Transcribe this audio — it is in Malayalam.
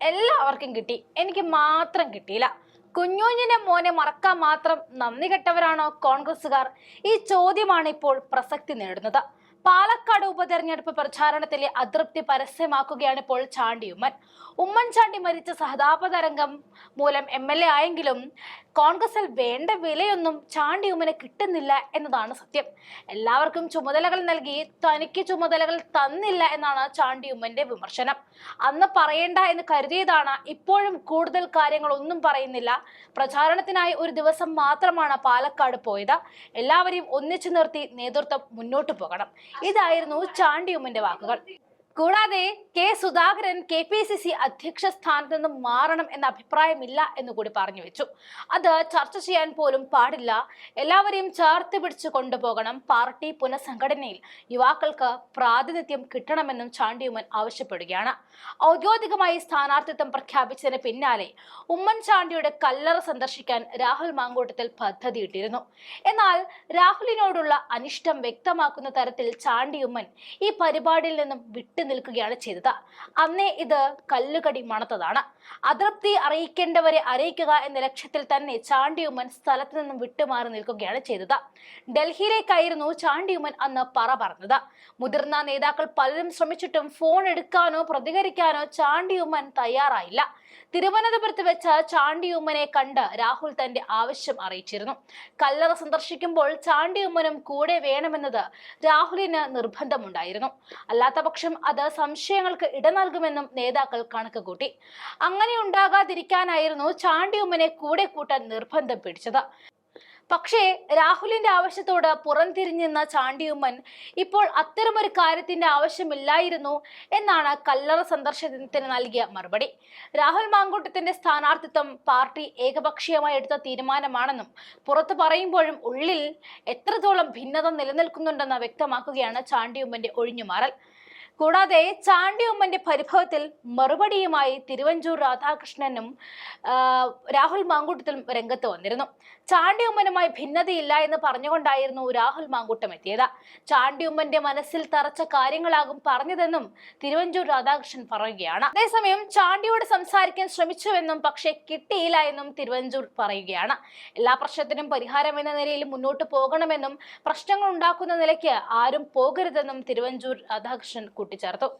എല്ലാവർക്കും കിട്ടി. എനിക്ക് മാത്രം കിട്ടിയില്ല. കുഞ്ഞുഞ്ഞിനെ മോനെ മറക്കാൻ മാത്രം നന്ദി കെട്ടവരാണോ കോൺഗ്രസുകാർ ഈ ചോദ്യമാണ് ഇപ്പോൾ പ്രസക്തി നേടുന്നത്. പാലക്കാട് ഉപതെരഞ്ഞെടുപ്പ് പ്രചാരണത്തിലെ അതൃപ്തി പരസ്യമാക്കുകയാണ് ഇപ്പോൾ ചാണ്ടിയുമ്മൻ. ഉമ്മൻചാണ്ടി മരിച്ച സഹതാപ തരംഗം മൂലം എം എൽ എ ആയെങ്കിലും കോൺഗ്രസിൽ വേണ്ട വിലയൊന്നും ചാണ്ടിയുമ്മന് കിട്ടുന്നില്ല എന്നതാണ് സത്യം. എല്ലാവർക്കും ചുമതലകൾ നൽകി തനിക്ക് ചുമതലകൾ തന്നില്ല എന്നാണ് ചാണ്ടിയുമ്മന്റെ വിമർശനം. അന്ന് പറയേണ്ട എന്ന് കരുതിയതാണ് ഇപ്പോഴും കൂടുതൽ കാര്യങ്ങൾ ഒന്നും പറയുന്നില്ല. പ്രചാരണത്തിനായി ഒരു ദിവസം മാത്രമാണ് പാലക്കാട് പോയത്. എല്ലാവരെയും ഒന്നിച്ചു നിർത്തി നേതൃത്വം മുന്നോട്ട് പോകണം. ഇതായിരുന്നു ചാണ്ടിയുമ്മന്റെ വാക്കുകൾ. കൂടാതെ K Sudhakaran K P C C അധ്യക്ഷ സ്ഥാനത്ത് നിന്നും മാറണം എന്ന അഭിപ്രായമില്ല എന്ന് കൂടി പറഞ്ഞു വെച്ചു. അത് ചർച്ച ചെയ്യാൻ പോലും പാടില്ല. എല്ലാവരെയും ചേർത്ത് പിടിച്ചു കൊണ്ടുപോകണം. പാർട്ടി പുനഃസംഘടനയിൽ യുവാക്കൾക്ക് പ്രാതിനിധ്യം കിട്ടണമെന്നും ചാണ്ടിയുമ്മൻ ആവശ്യപ്പെടുകയാണ്. ഔദ്യോഗികമായി സ്ഥാനാർത്ഥിത്വം പ്രഖ്യാപിച്ചതിന് പിന്നാലെ ഉമ്മൻചാണ്ടിയുടെ കല്ലറ സന്ദർശിക്കാൻ രാഹുൽ മാങ്കൂട്ടത്തിൽ പദ്ധതിയിട്ടിരുന്നു. എന്നാൽ രാഹുലിനോടുള്ള അനിഷ്ടം വ്യക്തമാക്കുന്ന തരത്തിൽ ചാണ്ടിയുമ്മൻ ഈ പരിപാടിയിൽ നിന്നും വിട്ടു നിൽക്കുകയാണ് ചെയ്തത്. അന്നേ ഇത് കല്ലുകടി മണത്തതാണ്. അതൃപ്തി അറിയിക്കേണ്ടവരെ അറിയിക്കുക എന്ന ലക്ഷ്യത്തിൽ തന്നെ ചാണ്ടിയുമ്മൻ സ്ഥലത്ത് നിന്നും വിട്ടുമാറി നിൽക്കുകയാണ് ചെയ്തത്. ഡൽഹിയിലേക്കായിരുന്നു ചാണ്ടിയുമ്മൻ അന്ന് പറ പറഞ്ഞത്. മുതിർന്ന നേതാക്കൾ പലരും ശ്രമിച്ചിട്ടും ഫോൺ എടുക്കാനോ പ്രതികരിക്കാനോ ചാണ്ടിയുമ്മൻ തയ്യാറായില്ല. തിരുവനന്തപുരത്ത് വെച്ച് ചാണ്ടിയുമ്മനെ കണ്ട് രാഹുൽ തന്റെ ആവശ്യം അറിയിച്ചിരുന്നു. കല്ലറ സന്ദർശിക്കുമ്പോൾ ചാണ്ടിയുമ്മനും കൂടെ വേണമെന്നത് രാഹുലിന് നിർബന്ധമുണ്ടായിരുന്നു. അല്ലാത്ത പക്ഷം അത് സംശയങ്ങൾക്ക് ഇട നൽകുമെന്നും നേതാക്കൾ കണക്ക് കൂട്ടി. അങ്ങനെ ഉണ്ടാകാതിരിക്കാനായിരുന്നു ചാണ്ടിയുമ്മനെ കൂടെ കൂട്ടാൻ നിർബന്ധം പിടിച്ചത്. പക്ഷേ രാഹുലിന്റെ ആവശ്യത്തോട് പുറംതിരിഞ്ഞെന്ന ചാണ്ടിയുമ്മൻ ഇപ്പോൾ അത്തരമൊരു കാര്യത്തിന്റെ ആവശ്യമില്ലായിരുന്നു എന്നാണ് കല്ലറ സന്ദർശനത്തിന് നൽകിയ മറുപടി. രാഹുൽ മാങ്കൂട്ടത്തിന്റെ സ്ഥാനാർത്ഥിത്വം പാർട്ടി ഏകപക്ഷീയമായി എടുത്ത തീരുമാനമാണെന്നും പുറത്തു പറയുമ്പോഴും ഉള്ളിൽ എത്രത്തോളം ഭിന്നത നിലനിൽക്കുന്നുണ്ടെന്ന് വ്യക്തമാക്കുകയാണ് ചാണ്ടിയുമ്മന്റെ ഒഴിഞ്ഞുമാറൽ. കൂടാതെ ചാണ്ടിയമ്മന്റെ പരിഭവത്തിൽ മറുപടിയുമായി തിരുവഞ്ചൂർ രാധാകൃഷ്ണനും രാഹുൽ മാങ്കൂട്ടത്തിലും രംഗത്ത് വന്നിരുന്നു. ചാണ്ടിയമ്മനുമായി ഭിന്നതയില്ല എന്ന് പറഞ്ഞുകൊണ്ടായിരുന്നു രാഹുൽ മാങ്കൂട്ടം എത്തിയത്. ചാണ്ടിയമ്മന്റെ മനസ്സിൽ തറച്ച കാര്യങ്ങളാകും പറഞ്ഞതെന്നും തിരുവഞ്ചൂർ രാധാകൃഷ്ണൻ പറയുകയാണ്. അതേസമയം ചാണ്ടിയോട് സംസാരിക്കാൻ ശ്രമിച്ചുവെന്നും പക്ഷേ കിട്ടിയില്ല എന്നും തിരുവഞ്ചൂർ പറയുകയാണ്. എല്ലാ പ്രശ്നത്തിനും പരിഹാരം എന്ന നിലയിൽ മുന്നോട്ട് പോകണമെന്നും പ്രശ്നങ്ങൾ ഉണ്ടാക്കുന്ന നിലയ്ക്ക് ആരും പോകരുതെന്നും തിരുവഞ്ചൂർ രാധാകൃഷ്ണൻ കൂട്ടിച്ചേർത്തു.